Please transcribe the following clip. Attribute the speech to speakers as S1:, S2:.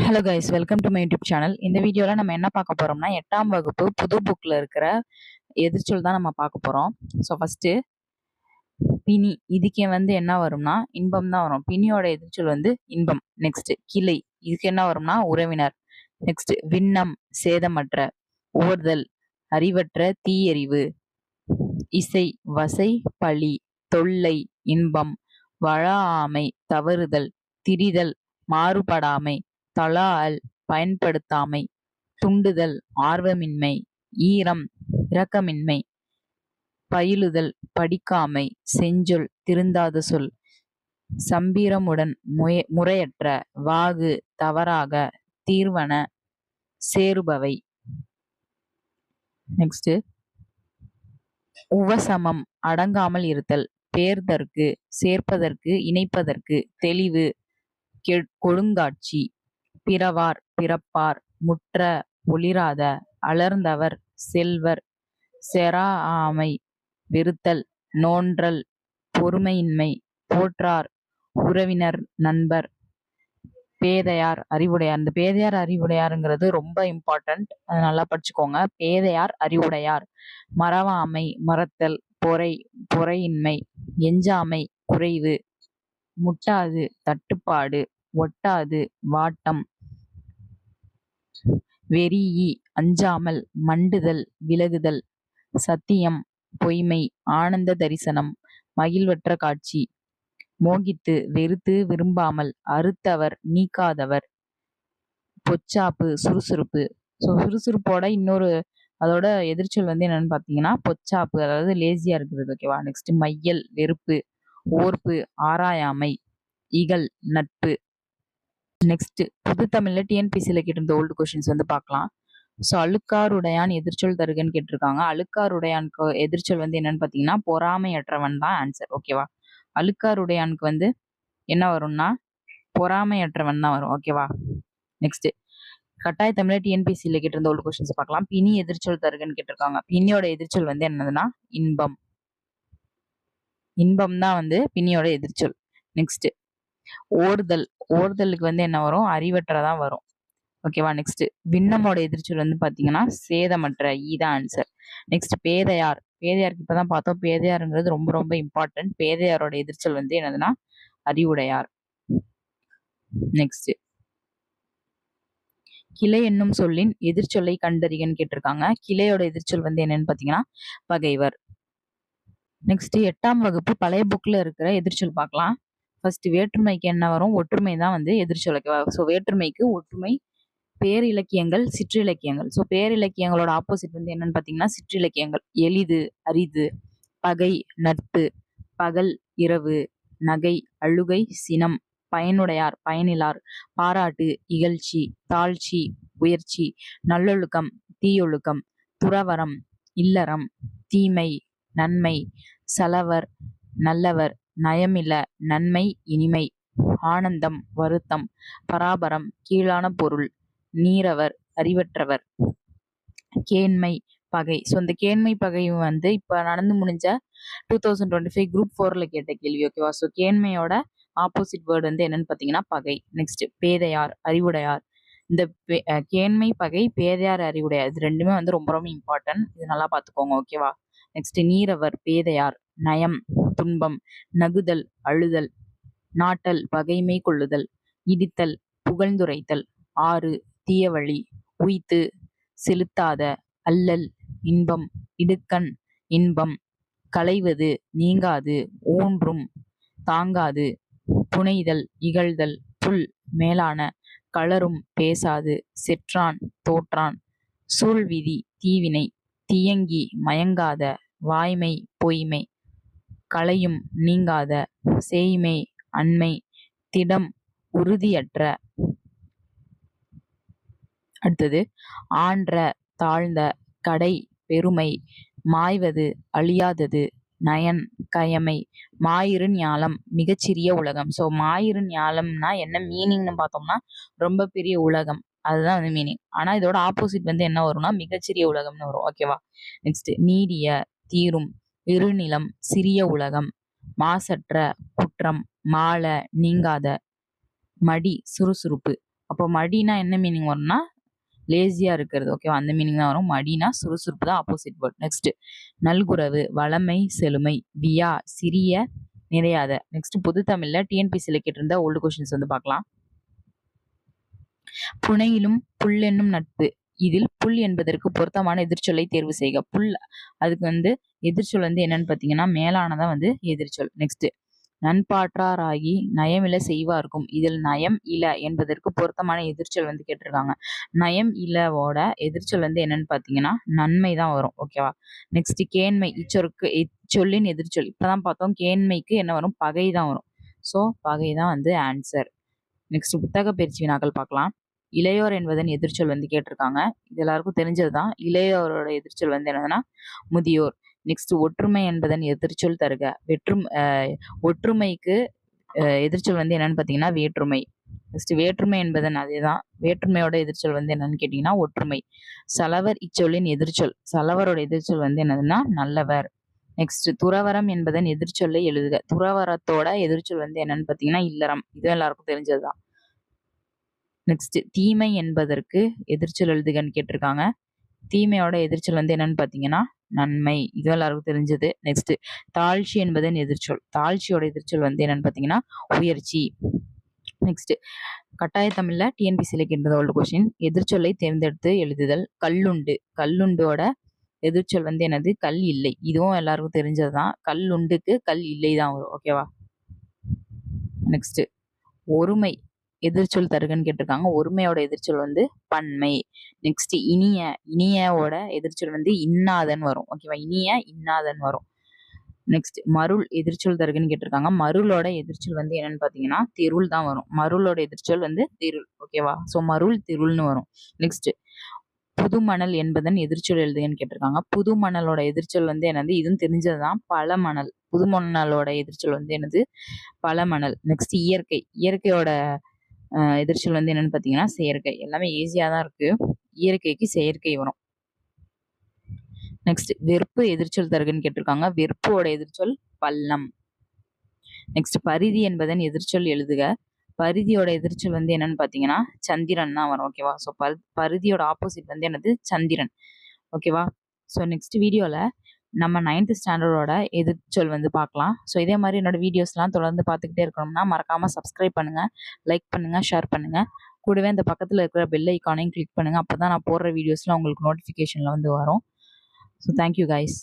S1: Hello guys welcome to my YouTube channel இந்த வீடியோவில் நம்ம என்ன பார்க்க போகிறோம்னா எட்டாம் வகுப்பு புது புக்கில் இருக்கிற எதிர்ச்சொல் தான் நம்ம பார்க்க போகிறோம் ஸோ ஃபஸ்ட்டு பிணி இதுக்கு வந்து என்ன வரும்னா இன்பம் தான் வரும். பிணியோட எதிர்ச்சொல் வந்து இன்பம். நெக்ஸ்ட்டு கிளை இதுக்கு என்ன வரும்னா உறவினர். நெக்ஸ்ட் விண்ணம் சேதமற்ற ஓர்தல் அறிவற்ற தீயறிவு. இசை வசை பழி தொல்லை இன்பம் வழாமை தவறுதல் திரிதல் மாறுபடாமை. தலா அல் பயன்படுத்தாமை துண்டுதல் ஆர்வமின்மை ஈரம் இரக்கமின்மை பயிலுதல் படிக்காமை செஞ்சொல் திருந்தாத சொல் சம்பீரமுடன் முய முறையற்ற வாகு தவறாக தீர்வன சேருபவை. நெக்ஸ்ட் உவசமம் அடங்காமல் இருத்தல் பேர்தற்கு சேர்ப்பதற்கு இணைப்பதற்கு தெளிவு கொடுங்காட்சி. பிறவார் பிறப்பார் முற்ற ஒளிராத அலர்ந்தவர் செல்வர் செராஆமை வெறுத்தல் நோன்றல் பொறுமையின்மை போற்றார் உறவினர் நண்பர் பேதையார் அறிவுடையார். இந்த பேதையார் அறிவுடையாருங்கிறது ரொம்ப இம்பார்ட்டன்ட் அதை நல்லா படிச்சுக்கோங்க. பேதையார் அறிவுடையார். மறவாமை மறத்தல் பொறை பொறையின்மை எஞ்சாமை குறைவு முட்டாது தட்டுப்பாடு ஒட்டாது வாட்டம் வெறீஇ அஞ்சாமல் மண்டுதல் விலகுதல் சத்தியம் பொய்மை ஆனந்த தரிசனம் மகிழ்வற்ற காட்சி. மோகித்து வெறுத்து விரும்பாமல் அறுத்தவர் நீக்காதவர். பொச்சாப்பு சுறுசுறுப்பு. ஸோ சுறுசுறுப்போட இன்னொரு அதோட எதிர்ச்சொல் வந்து என்னன்னு பார்த்தீங்கன்னா பொச்சாப்பு அதாவது லேசியா இருக்கிறது ஓகேவா நெக்ஸ்ட் மையல் வெறுப்பு ஓர்ப்பு ஆராயாமை இகல் நட்பு. நெக்ஸ்ட் புது தமிழ்ல டிஎன்பிசியில் கேட்டிருந்த ஓல்டு கொஷின்ஸ் வந்து பார்க்கலாம். ஸோ அழுக்காருடையான் எதிர்ச்சொல் தருகன்னு கேட்டிருக்காங்க. அழுக்காருடையானுக்கு எதிர்ச்சொல் வந்து என்னன்னு பார்த்தீங்கன்னா பொறாமையற்றவன் தான் ஆன்சர் ஓகேவா அழுக்காருடையானுக்கு வந்து என்ன வரும்னா பொறாமையற்றவன் தான் வரும் ஓகேவா நெக்ஸ்ட் கட்டாய தமிழ டிஎன்பிசியில் கேட்டிருந்த ஓல்டு கொஸ்டின்ஸ் பார்க்கலாம். பினி எதிர்ச்சொல் தருகன்னு கேட்டிருக்காங்க. பினியோட எதிர்ச்சொல் வந்து என்னதுன்னா இன்பம். இன்பம் தான் வந்து பினியோட எதிர்ச்சொல். நெக்ஸ்ட் ஓடுதல் ஓடுதலுக்கு வந்து என்ன வரும்? அறிவற்றதான் வரும். ஓகேவா நெக்ஸ்ட் விண்ணமோட எதிர்ச்சொல் வந்து பாத்தீங்கன்னா சேதமற்ற இதான் ஆன்சர் நெக்ஸ்ட் பேதையார். பேதையாருக்கு இப்பதான் பார்த்தோம். பேதையாருங்கிறது ரொம்ப ரொம்ப இம்பார்ட்டன்ட் பேதையாரோட எதிர்ச்சொல் வந்து என்னதுன்னா அறிவுடையார். நெக்ஸ்ட் கிளை என்னும் சொல்லின் எதிர்ச்சொல்லை கண்டறிகன்னு கேட்டிருக்காங்க. கிளையோட எதிர்ச்சொல் வந்து என்னன்னு பாத்தீங்கன்னா பகைவர். நெக்ஸ்ட் எட்டாம் வகுப்பு பழைய புக்ல இருக்கிற எதிர்ச்சொல் பார்க்கலாம். ஃபர்ஸ்ட் வேற்றுமைக்கு என்ன வரும்? ஒற்றுமை தான் வந்து எதிர்ச்சொலைக்கு ஸோ வேற்றுமைக்கு ஒற்றுமை பேரிலக்கியங்கள் சிற்றிலக்கியங்கள் ஸோ பேரிலக்கியங்களோட ஆப்போசிட் வந்து என்னன்னு பார்த்தீங்கன்னா சிற்றிலக்கியங்கள் எளிது அரிது பகை நட்பு பகல் இரவு நகை அழுகை சினம் பயனுடையார் பயனிலார் பாராட்டு இகழ்ச்சி தாழ்ச்சி உயர்ச்சி நல்லொழுக்கம் தீயொழுக்கம் துறவரம் இல்லறம் தீமை நன்மை சலவர் நல்லவர் நயமில நன்மை இனிமை ஆனந்தம் வருத்தம் பராபரம் கீழான பொருள் நீரவர் அறிவற்றவர். கேண்மை பகை. ஸோ இந்த கேண்மை பகை வந்து இப்போ நடந்து முடிஞ்ச two thousand twenty five group ஃபோரில் கேட்ட கேள்வி ஓகேவா ஸோ கேண்மையோட ஆப்போசிட் வேர்டு வந்து என்னன்னு பார்த்தீங்கன்னா பகை. நெக்ஸ்ட் பேதையார் அறிவுடையார். இந்த கேண்மை பகை பேதையார் அறிவுடையார். இது ரெண்டுமே வந்து ரொம்ப ரொம்ப இம்பார்ட்டன்ட் இது நல்லா பார்த்துக்கோங்க ஓகேவா நெக்ஸ்ட் நீரவர் பேதையார் நயம் துன்பம் நகுதல் அழுதல் நாட்டல் பகைமை கொள்ளுதல் இடித்தல் புகழ்ந்துரைத்தல் ஆறு தீயவழி உய்த்து செலுத்தாத அல்லல் இன்பம் இடுக்கண் இன்பம் களைவது நீங்காது ஊன்றும் தாங்காது புனைதல் இகழ்தல் புல் மேலான களரும் பேசாது செற்றான் தோற்றான் சூழ்விதி தீவினை தீயங்கி மயங்காத வாய்மை பொய்மை. கலையும் நீங்காத சேய்மை அண்மை திடம் உறுதியற்ற. அடுத்தது ஆன்ற தாழ்ந்த கடை பெருமை மாய்வது அழியாதது நயன் கயமை. மாயிரு ஞாலம் மிகச்சிறிய உலகம். ஸோ மாயிரு ஞாலம்னா என்ன மீனிங்னு பார்த்தோம்னா ரொம்ப பெரிய உலகம். அதுதான் வந்து மீனிங் ஆனால் இதோட ஆப்போசிட் வந்து என்ன வரும்னா மிகச்சிறிய உலகம்னு வரும். ஓகேவா நெக்ஸ்ட் நீடிய தீரும். இருநிலம் சிறிய உலகம். மாசற்ற குற்றம். மால நீங்காத மடி சுறுசுறுப்பு. அப்போ மடினா என்ன மீனிங் வரும்னா லேசியாக இருக்கிறது. ஓகேவா அந்த மீனிங் தான் வரும். மடினா சுறுசுறுப்பு தான் ஆப்போசிட் வேர்ட் நெக்ஸ்ட் நல்குறவு வளமை செழுமை. வியா சிறிய நிறையாத. நெக்ஸ்ட் புது தமிழில் டிஎன்பிசியில் கேட்டிருந்த ஓல்டு கொஷின்ஸ் வந்து பார்க்கலாம். புனையிலும் புல் என்னும் நட்பு. இதில் புல் என்பதற்கு பொருத்தமான எதிர்ச்சொல்லை தேர்வு செய்க. புல் அதுக்கு வந்து எதிர்ச்சொல் வந்து என்னன்னு பார்த்தீங்கன்னா மேலானதான் வந்து எதிர்ச்சொல். நெக்ஸ்ட் நண்பாற்றாராகி நயமில செய்வார்க்கும். இதில் நயம் இல என்பதற்கு பொருத்தமான எதிர்ச்சொல் வந்து கேட்டிருக்காங்க. நயம் இலவோட எதிர்ச்சொல் வந்து என்னன்னு பார்த்தீங்கன்னா நன்மை தான் வரும். ஓகேவா நெக்ஸ்ட் கேண்மை இச்சொருக்கு இச்சொல்லின் எதிர்ச்சொல். இப்பதான் பார்த்தோம் கேண்மைக்கு என்ன வரும்? பகை தான் வரும். ஸோ பகை தான் வந்து ஆன்சர் நெக்ஸ்ட் புத்தக பயிற்சி வினாக்கள் பார்க்கலாம். இளையோர் என்பதன் எதிர்ச்சொல் வந்து கேட்டிருக்காங்க. இது எல்லாருக்கும் தெரிஞ்சது தான் இளையோரோட எதிர்ச்சொல் வந்து என்னதுன்னா முதியோர். நெக்ஸ்ட் ஒற்றுமை என்பதன் எதிர்ச்சொல் தருக. வெற்றும் ஒற்றுமைக்கு எதிர்ச்சொல் வந்து என்னன்னு பார்த்தீங்கன்னா வேற்றுமை. நெக்ஸ்ட் வேற்றுமை என்பதன் அதே தான் வேற்றுமையோட எதிர்ச்சொல் வந்து என்னன்னு கேட்டிங்கன்னா ஒற்றுமை. சலவர் இச்சொல்லின் எதிர்ச்சொல். சலவரோட எதிர்ச்சொல் வந்து என்னதுன்னா நல்லவர். நெக்ஸ்ட் துறவரம் என்பதன் எதிர்ச்சொல்லை எழுதுக. துறவரத்தோட எதிர்ச்சொல் வந்து என்னன்னு பார்த்தீங்கன்னா இல்லறம். இது எல்லாருக்கும் தெரிஞ்சதுதான். நெக்ஸ்ட் தீமை என்பதற்கு எதிர்ச்சொல் எழுதுகன்னு கேட்டிருக்காங்க. தீமையோட எதிர்ச்சொல் வந்து என்னன்னு பார்த்தீங்கன்னா நன்மை. இது எல்லாருக்கும் தெரிஞ்சது. நெக்ஸ்ட் தாழ்ச்சி என்பதன் எதிர்ச்சொல்? தாழ்ச்சியோட எதிர்ச்சொல் வந்து என்னன்னு பார்த்தீங்கன்னா உயர்ச்சி. நெக்ஸ்ட் கட்டாய தமிழ்ல டிஎன்பிசியில் கேட்டது ஓல்டு கொஸ்டின் எதிர்ச்சொல்லை தேர்ந்தெடுத்து எழுதுதல். கல்லுண்டு. கல்லுண்டோட எதிர்ச்சொல் வந்து என்னது? கல் இல்லை. இதுவும் எல்லாருக்கும் தெரிஞ்சது தான் கல் உண்டுக்கு கல் இல்லை தான் வரும் ஓகேவா? நெக்ஸ்ட் ஒருமை. எதிர்ச்சொல் தருகன்னு கேட்டிருக்காங்க. ஒருமையோட எதிர்ச்சொல் வந்து பன்மை. நெக்ஸ்ட் இனிய இனியோட எதிர்ச்சொல் வந்து இன்னாதன் வரும். ஓகேவா இனிய இன்னாதன் வரும். நெக்ஸ்ட் மருள் எதிர்ச்சொல் தருகன்னு கேட்டிருக்காங்க. மருளோட எதிர்ச்சொல் வந்து என்னன்னு பார்த்தீங்கன்னா தெருள் தான் வரும். மருளோட எதிர்ச்சொல் வந்து தெருள். ஓகேவா ஸோ மருள் திருள்னு வரும். நெக்ஸ்ட் புதுமணல் என்பதன் எதிர்ச்சொல் எழுதுகன்னு கேட்டிருக்காங்க. புதுமணலோட எதிர்ச்சொல் வந்து என்னது? இதுவும் தெரிஞ்சது தான் புதுமணலோட எதிர்ச்சொல் வந்து என்னது? பழமணல். நெக்ஸ்ட் இயற்கை. இயற்கையோட எதிர்ச்சொல் வந்து என்னென்னு பார்த்தீங்கன்னா செயற்கை. எல்லாமே ஈஸியாக தான் இருக்குது இயற்கைக்கு செயற்கை வரும். நெக்ஸ்ட் வெறுப்பு எதிர்ச்சொல் தருகன்னு கேட்டிருக்காங்க. வெறுப்போட எதிர்ச்சொல் பள்ளம். நெக்ஸ்ட் பரிதி என்பதன் எதிர்ச்சொல் எழுதுக. பரிதியோட எதிர்ச்சொல் வந்து என்னன்னு பார்த்தீங்கன்னா சந்திரன் தான் வரும் ஓகேவா ஸோ பரிதியோட ஆப்போசிட் வந்து என்னது? சந்திரன். ஓகேவா ஸோ நெக்ஸ்ட் வீடியோவில் நம்ம நைன்த்து ஸ்டாண்டர்டோட எதிர்ச்சொல் வந்து பார்க்கலாம். ஸோ இதே மாதிரி என்னோடய வீடியோஸ்லாம் தொடர்ந்து பார்த்துக்கிட்டே இருக்கணும்னா மறக்காமல் சப்ஸ்கிரைப் பண்ணுங்கள் லைக் பண்ணுங்கள் ஷேர் பண்ணுங்கள் கூடவே அந்த பக்கத்தில் இருக்கிற பெல் ஐக்கானையும் கிளிக் பண்ணுங்கள் அப்போ தான் நான் போடுற வீடியோஸ்லாம் உங்களுக்கு நோட்டிஃபிகேஷனில் வந்து வரும். So thank you guys